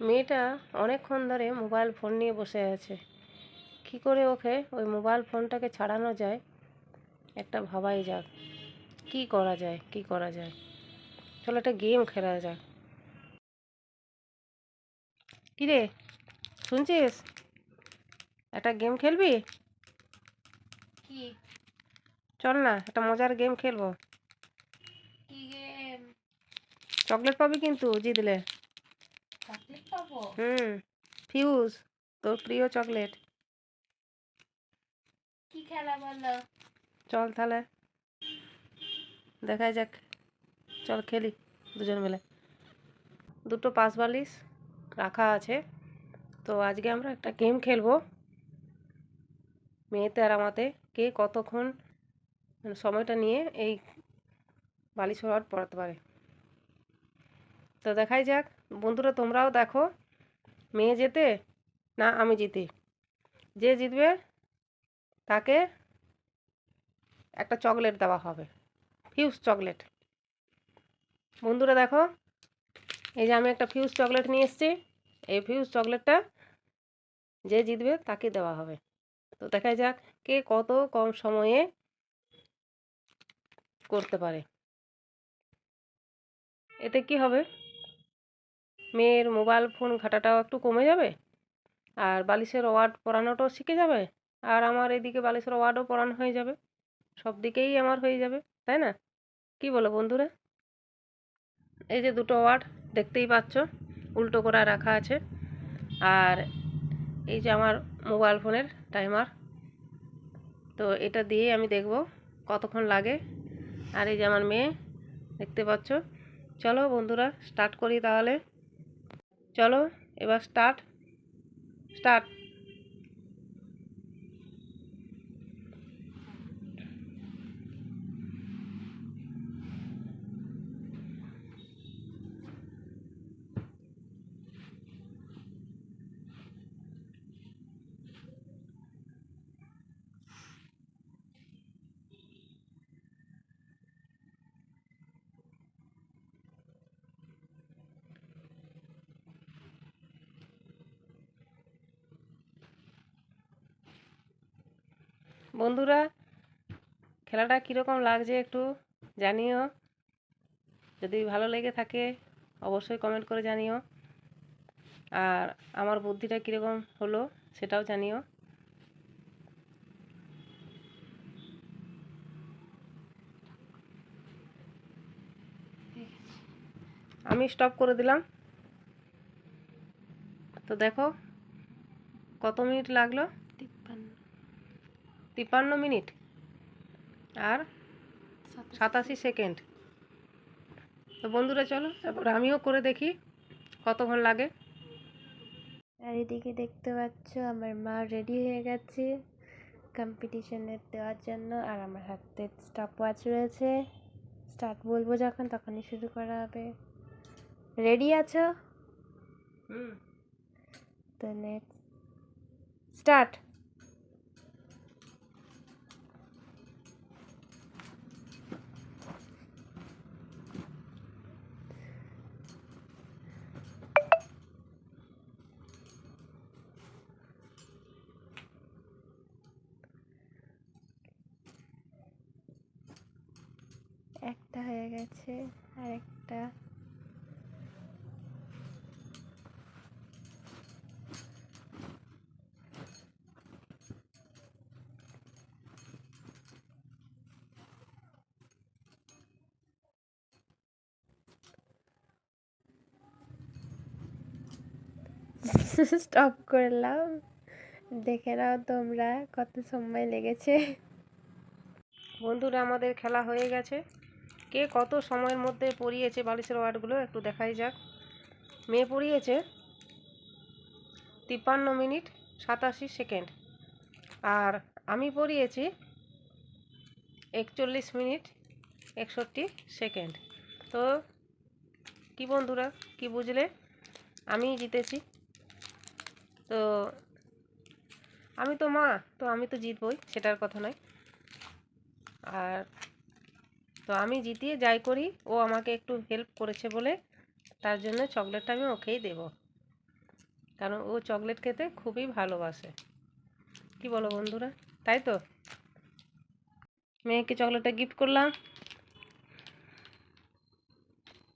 মেয়েটা অনেকক্ষণ ধরে মোবাইল ফোন নিয়ে বসে আছে। কী করে ওকে ওই মোবাইল ফোনটাকে ছাড়ানো যায়? একটা ভাবাই যাক। কী করা যায়? কী করা যায়? চলো একটা গেম খেলা যাক। কিরে শুনছিস? একটা গেম খেলবি? কি? চল না একটা মজার গেম খেলব। কি গেম? চকলেট পাবি কিন্তু জিতলে। হুম ফিউজ তোর প্রিয় চকলেট। কি খেলা বলো? চল তাহলে দেখা যাক চল খেলি দুজন মিলে। দুটো পাঁচ বালিশ রাখা আছে তো আজকে আমরা একটা গেম খেলব। মেয়েতে আর আমাতে কে কতক্ষণ মানে সময়টা নিয়ে এই বালিশ রড পড়াতে পারে। তো দেখাই যাক বন্ধুরা, তোমরাও দেখো, মেয়ে যেতে না আমি জিতি? যে জিতবে, তাকে একটা চকলেট দেওয়া হবে, ফিউজ চকলেট। বন্ধুরা দেখো, এই যে আমি একটা ফিউজ চকলেট নিয়ে এসেছি, এই ফিউজ চকলেটটা যে জিতবে, তাকে দেওয়া হবে। তো দেখা যাক, কে কত কম সময়ে করতে পারে। এতে কি হবে? মেয়ের মোবাইল ফোন ঘাটাটাও একটু কমে যাবে? আর বালিশের ওয়ার্ড পড়ানোটাও শিখে যাবে? আর আমার এদিকে বালিশের ওয়ার্ডও পড়ানো হয়ে যাবে? সব দিকেই আমার হয়ে যাবে, তাই না? কি বলো বন্ধুরা? এই যে দুটো ওয়ার্ড দেখতেই পাচ্ছ, উল্টো করা রাখা আছে। আর এই যে আমার মোবাইল ফোনের টাইমার, তো এটা দিয়ে আমি দেখব কতক্ষণ লাগে। আর এই যে আমার মেয়ে, দেখতে পাচ্ছ? চলো বন্ধুরা, স্টার্ট করি তাহলে। চলো এবার স্টার্ট স্টার্ট বন্ধুরা, খেলাটা কীরকম লাগছে একটু জানিও। যদি ভালো লেগে থাকে, অবশ্যই কমেন্ট করে জানিও। আর আমার বুদ্ধিটা কীরকম হলো, সেটাও জানিও। আমি স্টপ করে দিলাম। তো দেখো, কত মিনিট লাগল? তিপ্পান্ন মিনিট। আর সাতাশ সেকেন্ড। তো বন্ধুরা চলো তারপর আমিও করে দেখি কতক্ষণ লাগে। আর এদিকে দেখতে পাচ্ছ আমার মা রেডি হয়ে গেছে কম্পিটিশনে দেওয়ার জন্য আর আমার হাতে স্টপ ওয়াচ রয়েছে। স্টার্ট বলব যখন তখনই শুরু করা হবে। রেডি আছো? হুম। তো নেক্সট স্টার্ট একটা হয়ে গেছে, আর একটা। স্টপ করলাম। দেখে নাও তোমরা কত সময় লেগেছে। বন্ধুরা, আমাদের খেলা হয়ে গেছে। কে কত সময়ের মধ্যে পড়িয়েছে বালিশের ওয়ার্ডগুলো একটু দেখাই যাক। মেয়ে পড়িয়েছে তিপ্পান্ন মিনিট সাতাশি সেকেন্ড। আর আমি পড়িয়েছি একচল্লিশ মিনিট একষট্টি সেকেন্ড। তো কি বন্ধুরা, কি বুঝলে? আমি জিতেছি। তো আমি তো মা, তো আমি তো জিতবই, সেটার কথা নয়। আর তো আমি জিতিয়ে যাই করি। ও আমাকে একটু হেল্প করেছে বলে তার জন্য চকলেটটা আমি ওকেই দেবো। কারণ ও চকলেট খেতে খুবই ভালোবাসে। কি বলো বন্ধুরা? তাই তো? মেয়েকে চকলেটটা গিফট করলাম।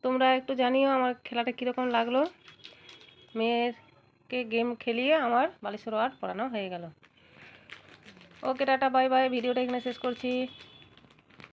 তোমরা একটু জানিও আমার খেলাটা কীরকম লাগল। মেয়েরকে গেম খেলিয়ে আমার বালিশের ওয়ার্ড পড়ানো হয়ে গেল। ওকে টাটা বাই বাই ভিডিওটা এখানে শেষ করছি।